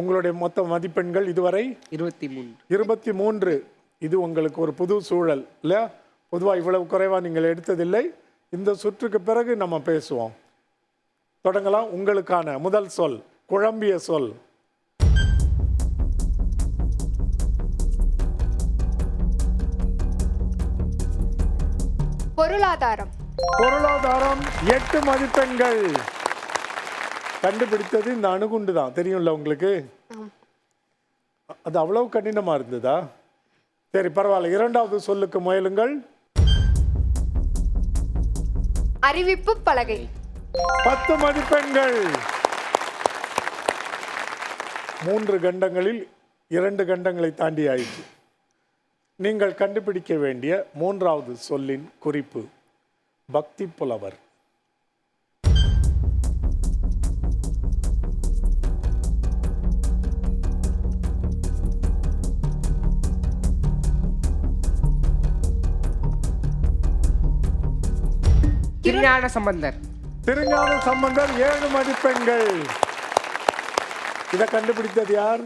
உங்களுடைய மொத்த மதிப்பெண்கள் இதுவரை? இருபத்தி மூன்று. இருபத்தி மூன்று. இது உங்களுக்கு ஒரு புது சூழல் இல்லையா? பொதுவாக இவ்வளவு குறைவாக நீங்கள் எடுத்ததில்லை. இந்த சுற்றுக்கு பிறகு நம்ம பேசுவோம். தொடங்கலாம். உங்களுக்கான முதல் சொல் குழம்பிய சொல். பொருளாதாரம். பொருளாதாரம் எட்டு மதிப்பெண்கள். கண்டுபிடித்தது இந்த அணுகுண்டு தான். தெரியும்ல உங்களுக்கு? அது அவ்வளவு கடினமா இருந்ததா? சரி பரவாயில்ல. இரண்டாவது சொல்லுக்கு முயலுங்கள். அறிவிப்பு பலகை. பத்து மதிப்பெண்கள். மூன்று கண்டங்களில் இரண்டு கண்டங்களை தாண்டி ஆயிற்று. நீங்கள் கண்டுபிடிக்க வேண்டிய மூன்றாவது சொல்லின் குறிப்பு பக்தி புலவர். திருஞான சம்பந்தர். திருஞான சம்பந்தர் ஏழு மதிப்பெண்கள். இதை கண்டுபிடித்தது யார்?